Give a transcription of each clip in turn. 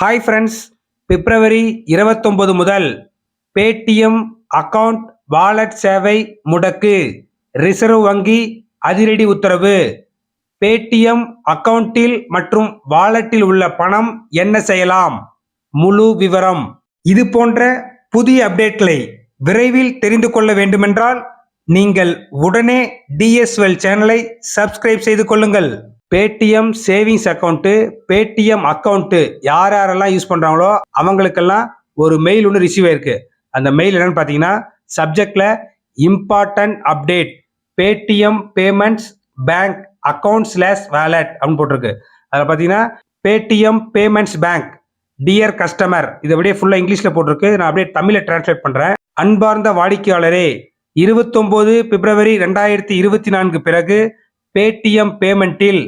Hi friends பிப்ரவரி இருபத்தொன்பது முதல் Paytm account wallet சேவை முடக்கு. ரிசர்வ் வங்கி அதிரடி உத்தரவு. பேடிஎம் அக்கவுண்டில் மற்றும் வாலெட்டில் உள்ள பணம் என்ன செய்யலாம்? முழு விவரம். இது போன்ற புதிய அப்டேட்களை விரைவில் தெரிந்து கொள்ள வேண்டுமென்றால் நீங்கள் உடனே டிஎஸ்எல் சேனலை சப்ஸ்கிரைப் செய்து கொள்ளுங்கள். Paytm savings account Paytm account யார் யாரெல்லாம் யூஸ் பண்ணுறாங்களோ அவங்களுக்கெல்லாம் ஒரு மெயில் ஒன்று ரிசீவ் ஆயிருக்கு. அந்த மெயில் என்னன்னு பார்த்தீங்கன்னா சப்ஜெக்டில் important update Paytm payments bank account slash wallet அப்படின்னு போட்டிருக்கு. அதில் பார்த்தீங்கன்னா Paytm payments bank dear customer இது அப்படியே ஃபுல்லாக இங்கிலீஷில் போட்டிருக்கு. நான் அப்படியே தமிழில் டிரான்ஸ்லேட் பண்ணுறேன் அன்பார்ந்த வாடிக்கையாளரே இருபத்தொம்போது பிப்ரவரி ரெண்டாயிரத்தி இருபத்தி நான்கு பிறகு பேடிஎம் பேமெண்ட்டில்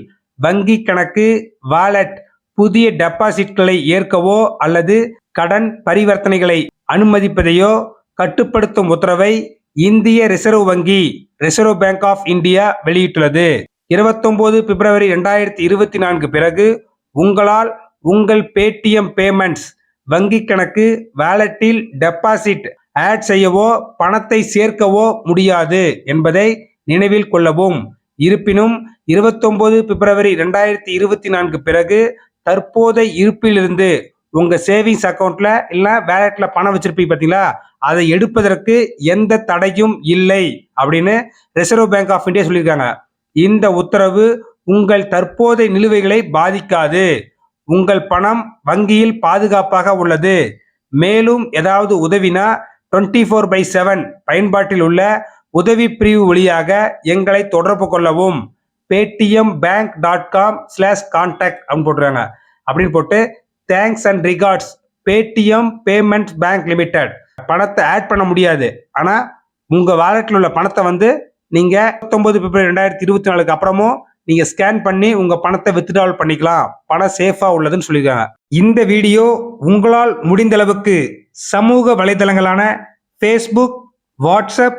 வங்கி கணக்கு வாலெட் புதிய டெபாசிட்களை ஏற்கவோ அல்லது கடன் பரிவர்த்தனைகளை அனுமதிப்பதையோ கட்டுப்படுத்தும் உத்தரவை இந்திய ரிசர்வ் வங்கி ரிசர்வ் பேங்க் ஆஃப் இந்தியா வெளியிட்டுள்ளது. இருபத்தொன்பது பிப்ரவரி ரெண்டாயிரத்தி இருபத்தி நான்கு பிறகு உங்களால் உங்கள் பேடிஎம் பேமெண்ட்ஸ் வங்கி கணக்கு வேலட்டில் டெபாசிட் ஆட் செய்யவோ பணத்தை சேர்க்கவோ முடியாது என்பதை நினைவில் கொள்ளவும். இருப்பினும் இருபத்தொன்பது பிப்ரவரி ரெண்டாயிரத்தி இருபத்தி நான்கு பிறகு தற்போதை இருப்பிலிருந்து உங்க சேவிங்ஸ் அக்கௌண்ட்ல இல்ல வேலட்ல பணம் வச்சிருப்பீங்க பாத்தீங்களா? அதை எடுப்பதற்கு எந்த தடையும் இல்லை அப்படின்னு ரிசர்வ் பேங்க் ஆஃப் இந்தியா சொல்லியிருக்காங்க. இந்த உத்தரவு உங்கள் தற்போதைய நிலுவைகளை பாதிக்காது. உங்கள் பணம் வங்கியில் பாதுகாப்பாக உள்ளது. மேலும் ஏதாவது உதவினா டுவெண்ட்டி ஃபோர் பை செவன் பயன்பாட்டில் உள்ள உதவி பிரிவு வழியாக எங்களை தொடர்பு கொள்ளவும் Paytm bank dot com slash contact அப்படின்னு போட்டுருக்காங்க. அப்படின்னு போட்டு thanks and regards Paytm payments bank limited பணத்தை ஆட் பண்ண முடியாது. ஆனால் உங்கள் வாலெட்டில் உள்ள பணத்தை வந்து நீங்கள் பத்தொம்பது பிப்ரவரி ரெண்டாயிரத்தி இருபத்தி நாலுக்கு அப்புறமும் நீங்கள் ஸ்கேன் பண்ணி உங்கள் பணத்தை வித்ட்ராவல் பண்ணிக்கலாம். பணம் சேஃபாக உள்ளதுன்னு சொல்லியிருக்காங்க. இந்த வீடியோ உங்களால் முடிந்த அளவுக்கு சமூக வலைதளங்களான ஃபேஸ்புக் வாட்ஸ்அப்